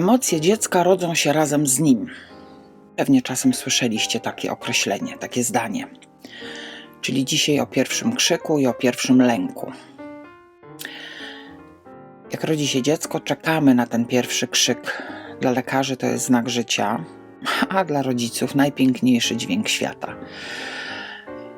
Emocje dziecka rodzą się razem z nim. Pewnie czasem słyszeliście takie określenie, takie zdanie. Czyli dzisiaj o pierwszym krzyku i o pierwszym lęku. Jak rodzi się dziecko, czekamy na ten pierwszy krzyk. Dla lekarzy to jest znak życia, a dla rodziców najpiękniejszy dźwięk świata.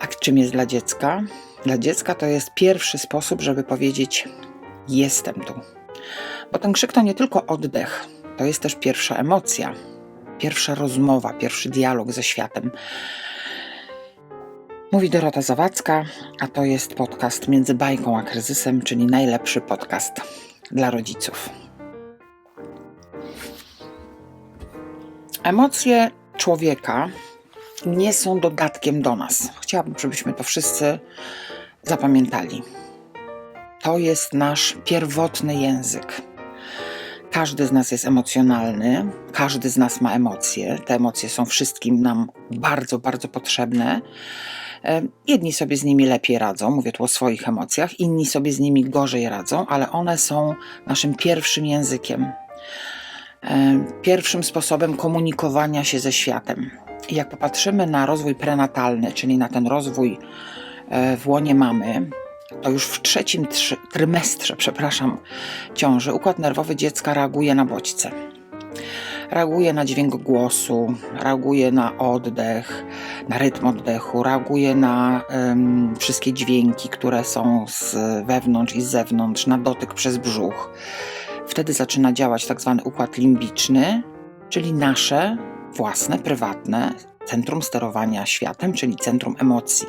A czym jest dla dziecka? Dla dziecka to jest pierwszy sposób, żeby powiedzieć: Jestem tu. Bo ten krzyk to nie tylko oddech, to jest też pierwsza emocja, pierwsza rozmowa, pierwszy dialog ze światem. Mówi Dorota Zawadzka, a to jest podcast Między bajką a kryzysem, czyli najlepszy podcast dla rodziców. Emocje człowieka nie są dodatkiem do nas. Chciałabym, żebyśmy to wszyscy zapamiętali. To jest nasz pierwotny język. Każdy z nas jest emocjonalny, każdy z nas ma emocje. Te emocje są wszystkim nam bardzo, bardzo potrzebne. E, Jedni sobie z nimi lepiej radzą, mówię tu o swoich emocjach, inni sobie z nimi gorzej radzą, ale one są naszym pierwszym językiem, e, pierwszym sposobem komunikowania się ze światem. Jak popatrzymy na rozwój prenatalny, czyli na ten rozwój e, w łonie mamy, to już w trzecim trzy, trymestrze, przepraszam, ciąży układ nerwowy dziecka reaguje na bodźce. Reaguje na dźwięk głosu, reaguje na oddech, na rytm oddechu, reaguje na em, wszystkie dźwięki, które są z wewnątrz i z zewnątrz, na dotyk przez brzuch. Wtedy zaczyna działać tak zwany układ limbiczny, czyli nasze własne, prywatne centrum sterowania światem, czyli centrum emocji.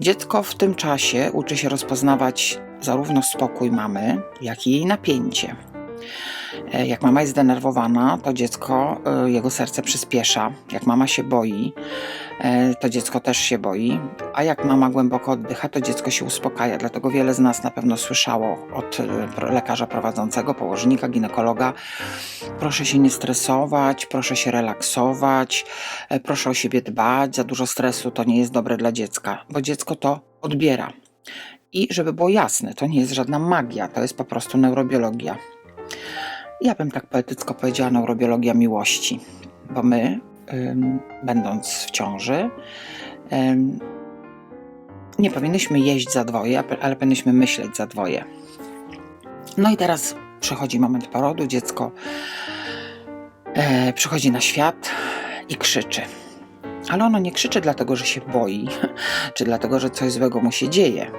Dziecko w tym czasie uczy się rozpoznawać zarówno spokój mamy, jak i jej napięcie. E, Jak mama jest zdenerwowana, to dziecko, e, jego serce przyspiesza. Jak mama się boi, to dziecko też się boi. A jak mama głęboko oddycha, to dziecko się uspokaja. Dlatego wiele z nas na pewno słyszało od e, lekarza prowadzącego, położnika, ginekologa: proszę się nie stresować, proszę się relaksować, e, proszę o siebie dbać. Za dużo stresu to nie jest dobre dla dziecka, bo dziecko to odbiera. I żeby było jasne, to nie jest żadna magia, to jest po prostu neurobiologia. Ja bym tak poetycko powiedziała neurobiologia miłości, bo my, będąc w ciąży, nie powinnyśmy jeść za dwoje, ale powinnyśmy myśleć za dwoje. No i teraz przychodzi moment porodu, dziecko e, przychodzi na świat i krzyczy. Ale ono nie krzyczy dlatego, że się boi, czy dlatego, że coś złego mu się dzieje.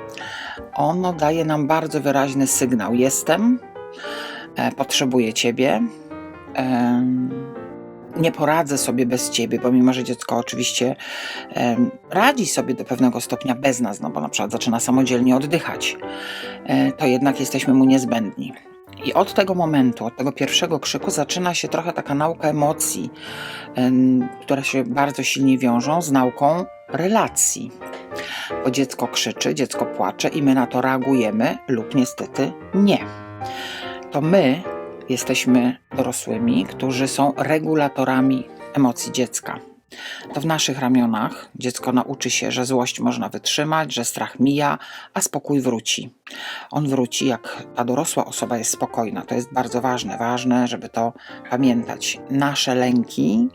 Ono daje nam bardzo wyraźny sygnał: jestem, e, potrzebuję ciebie. Nie poradzę sobie bez ciebie, pomimo że dziecko oczywiście radzi sobie do pewnego stopnia bez nas, no bo na przykład zaczyna samodzielnie oddychać, e, to jednak jesteśmy mu niezbędni. I od tego momentu, od tego pierwszego krzyku, zaczyna się trochę taka nauka emocji, em, które się bardzo silnie wiążą z nauką relacji. Bo dziecko krzyczy, dziecko płacze i my na to reagujemy, lub niestety nie. To my jesteśmy dorosłymi, którzy są regulatorami emocji dziecka. To w naszych ramionach dziecko nauczy się, że złość można wytrzymać, że strach mija, a spokój wróci. On wróci, jak ta dorosła osoba jest spokojna. To jest bardzo ważne. Ważne, żeby to pamiętać. Nasze lęki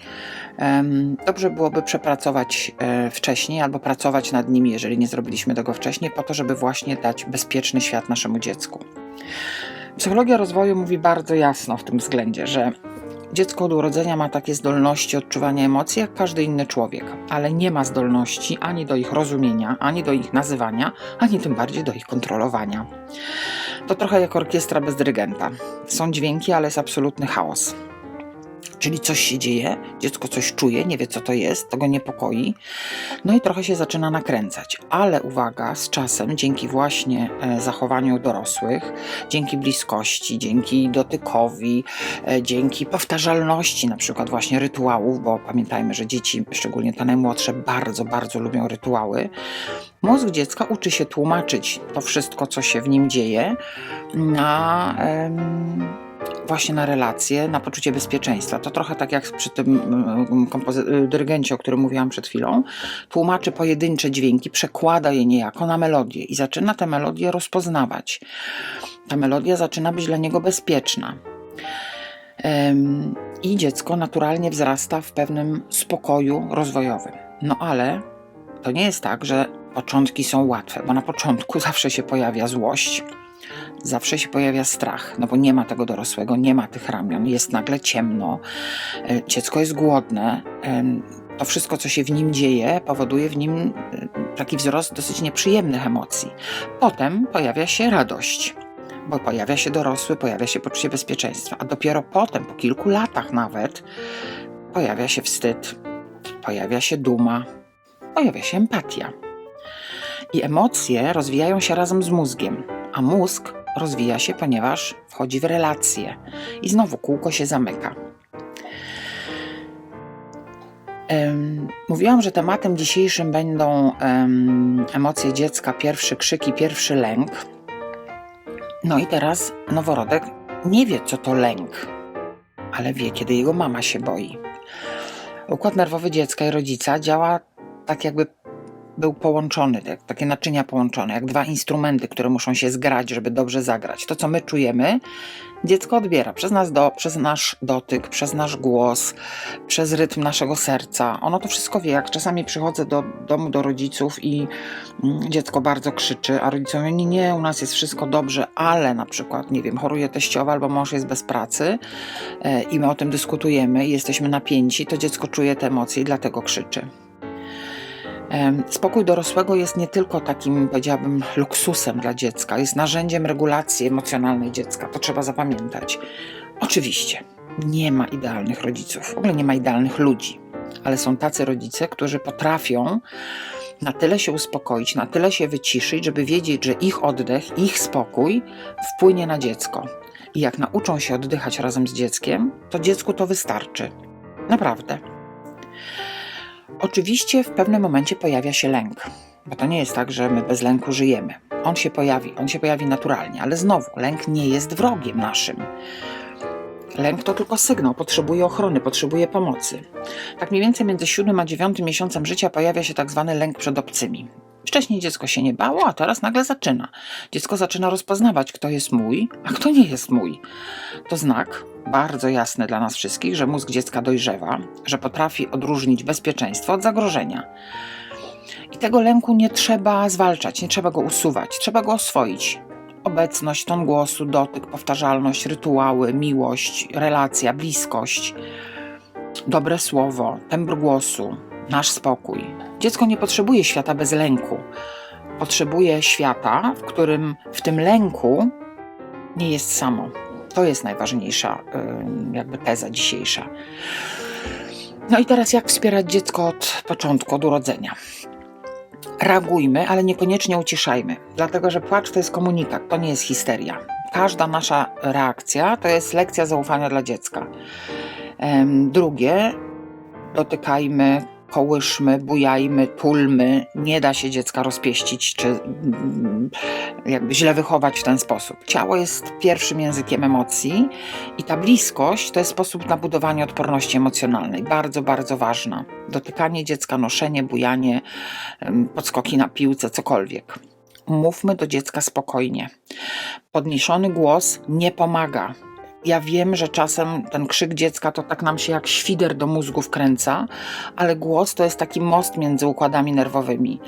dobrze byłoby przepracować e, wcześniej albo pracować nad nimi, jeżeli nie zrobiliśmy tego wcześniej, po to, żeby właśnie dać bezpieczny świat naszemu dziecku. Psychologia rozwoju mówi bardzo jasno w tym względzie, że dziecko od urodzenia ma takie zdolności odczuwania emocji jak każdy inny człowiek, ale nie ma zdolności ani do ich rozumienia, ani do ich nazywania, ani tym bardziej do ich kontrolowania. To trochę jak orkiestra bez dyrygenta. Są dźwięki, ale jest absolutny chaos. Czyli coś się dzieje, dziecko coś czuje, nie wie co to jest, to go niepokoi, no i trochę się zaczyna nakręcać. Ale uwaga, z czasem, dzięki właśnie e, zachowaniu dorosłych, dzięki bliskości, dzięki dotykowi, e, dzięki powtarzalności na przykład właśnie rytuałów, bo pamiętajmy, że dzieci, szczególnie te najmłodsze, bardzo, bardzo lubią rytuały. Mózg dziecka uczy się tłumaczyć to wszystko, co się w nim dzieje, na em, właśnie na relacje, na poczucie bezpieczeństwa. To trochę tak jak przy tym mm, kompozy- y, dyrygencie, o którym mówiłam przed chwilą. Tłumaczy pojedyncze dźwięki, przekłada je niejako na melodię i zaczyna tę melodię rozpoznawać. Ta melodia zaczyna być dla niego bezpieczna. I dziecko naturalnie wzrasta w pewnym spokoju rozwojowym. No ale to nie jest tak, że początki są łatwe, bo na początku zawsze się pojawia złość, zawsze się pojawia strach, no bo nie ma tego dorosłego, nie ma tych ramion, jest nagle ciemno, e, dziecko jest głodne. To wszystko, co się w nim dzieje, powoduje w nim e, taki wzrost dosyć nieprzyjemnych emocji. Potem pojawia się radość, bo pojawia się dorosły, pojawia się poczucie bezpieczeństwa, a dopiero potem, po kilku latach nawet, pojawia się wstyd, pojawia się duma, pojawia się empatia. I emocje rozwijają się razem z mózgiem, a mózg rozwija się, ponieważ wchodzi w relacje i znowu kółko się zamyka. Mówiłam, że tematem dzisiejszym będą em, emocje dziecka, pierwszy krzyk i pierwszy lęk. No i teraz noworodek nie wie, co to lęk, ale wie, kiedy jego mama się boi. Układ nerwowy dziecka i rodzica działa tak, jakby był połączony, jak takie naczynia połączone, jak dwa instrumenty, które muszą się zgrać, żeby dobrze zagrać. To, co my czujemy, dziecko odbiera przez, nas do, przez nasz dotyk, przez nasz głos, przez rytm naszego serca. Ono to wszystko wie. Jak czasami przychodzę do domu do rodziców i mm, dziecko bardzo krzyczy, a rodzice mówią, nie, nie, u nas jest wszystko dobrze, ale na przykład, nie wiem, choruje teściowa albo mąż jest bez pracy e, i my o tym dyskutujemy i jesteśmy napięci, to dziecko czuje te emocje i dlatego krzyczy. Spokój dorosłego jest nie tylko takim, powiedziałabym, luksusem dla dziecka, jest narzędziem regulacji emocjonalnej dziecka. To trzeba zapamiętać. Oczywiście, nie ma idealnych rodziców, w ogóle nie ma idealnych ludzi, ale są tacy rodzice, którzy potrafią na tyle się uspokoić, na tyle się wyciszyć, żeby wiedzieć, że ich oddech, ich spokój wpłynie na dziecko. I jak nauczą się oddychać razem z dzieckiem, to dziecku to wystarczy. Naprawdę. Oczywiście w pewnym momencie pojawia się lęk, bo to nie jest tak, że my bez lęku żyjemy. On się pojawi, on się pojawi naturalnie, ale znowu, lęk nie jest wrogiem naszym. Lęk to tylko sygnał, potrzebuje ochrony, potrzebuje pomocy. Tak mniej więcej między 7 a 9 miesiącem życia pojawia się tak zwany lęk przed obcymi. Wcześniej dziecko się nie bało, a teraz nagle zaczyna. Dziecko zaczyna rozpoznawać, kto jest mój, a kto nie jest mój. To znak bardzo jasny dla nas wszystkich, że mózg dziecka dojrzewa, że potrafi odróżnić bezpieczeństwo od zagrożenia. I tego lęku nie trzeba zwalczać, nie trzeba go usuwać, trzeba go oswoić. Obecność, ton głosu, dotyk, powtarzalność, rytuały, miłość, relacja, bliskość, dobre słowo, tembr głosu, nasz spokój. Dziecko nie potrzebuje świata bez lęku. Potrzebuje świata, w którym w tym lęku nie jest samo. To jest najważniejsza ym, jakby teza dzisiejsza. No i teraz jak wspierać dziecko od początku, od urodzenia? Reagujmy, ale niekoniecznie uciszajmy, dlatego że płacz to jest komunikat, to nie jest histeria. Każda nasza reakcja to jest lekcja zaufania dla dziecka. Drugie, dotykajmy, kołyszmy, bujajmy, tulmy. Nie da się dziecka rozpieścić czy mm, jakby źle wychować w ten sposób. Ciało jest pierwszym językiem emocji i ta bliskość to jest sposób na budowanie odporności emocjonalnej. Bardzo, bardzo ważna. Dotykanie dziecka, noszenie, bujanie, podskoki na piłce, cokolwiek. Mówmy do dziecka spokojnie. Podniesiony głos nie pomaga. Ja wiem, że czasem ten krzyk dziecka to tak nam się jak świder do mózgu wkręca, ale głos to jest taki most między układami nerwowymi.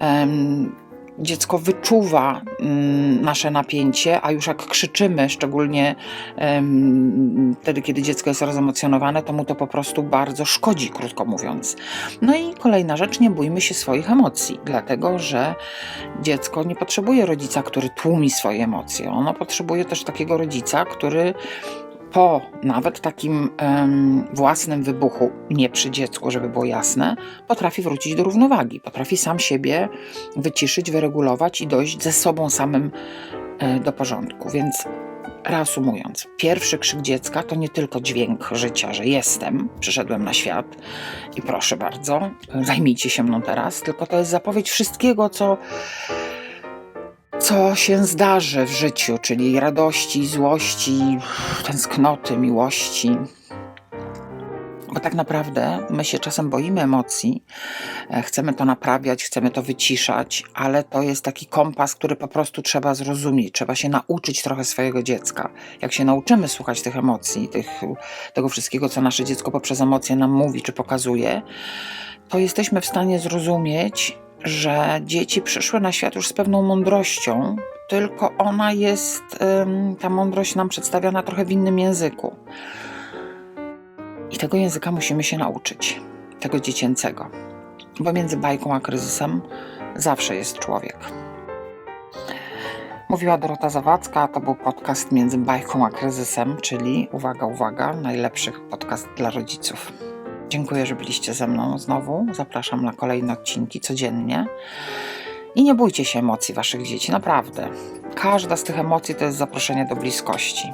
Em, dziecko wyczuwa mm, nasze napięcie, a już jak krzyczymy, szczególnie wtedy, kiedy dziecko jest rozemocjonowane, to mu to po prostu bardzo szkodzi, krótko mówiąc. No i kolejna rzecz, nie bójmy się swoich emocji, dlatego że dziecko nie potrzebuje rodzica, który tłumi swoje emocje. Ono potrzebuje też takiego rodzica, który po nawet takim własnym wybuchu, nie przy dziecku, żeby było jasne, potrafi wrócić do równowagi, potrafi sam siebie wyciszyć, wyregulować i dojść ze sobą samym e, do porządku. Więc reasumując, pierwszy krzyk dziecka to nie tylko dźwięk życia, że jestem, przyszedłem na świat i proszę bardzo, zajmijcie się mną teraz, tylko to jest zapowiedź wszystkiego, co co się zdarzy w życiu, czyli radości, złości, tęsknoty, miłości. Bo tak naprawdę my się czasem boimy emocji, e, chcemy to naprawiać, chcemy to wyciszać, ale to jest taki kompas, który po prostu trzeba zrozumieć, trzeba się nauczyć trochę swojego dziecka. Jak się nauczymy słuchać tych emocji, tych, tego wszystkiego, co nasze dziecko poprzez emocje nam mówi czy pokazuje, to jesteśmy w stanie zrozumieć, że dzieci przyszły na świat już z pewną mądrością, tylko ona jest, ta mądrość nam przedstawiana trochę w innym języku. I tego języka musimy się nauczyć, tego dziecięcego, bo między bajką a kryzysem zawsze jest człowiek. Mówiła Dorota Zawadzka, to był podcast między bajką a kryzysem, czyli uwaga, uwaga, najlepszy podcast dla rodziców. Dziękuję, że byliście ze mną znowu. Zapraszam na kolejne odcinki codziennie. I nie bójcie się emocji waszych dzieci, naprawdę. Każda z tych emocji to jest zaproszenie do bliskości.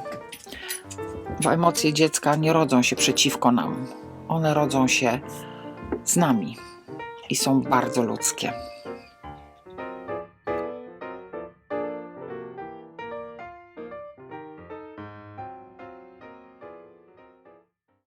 Emocje dziecka nie rodzą się przeciwko nam. One rodzą się z nami i są bardzo ludzkie.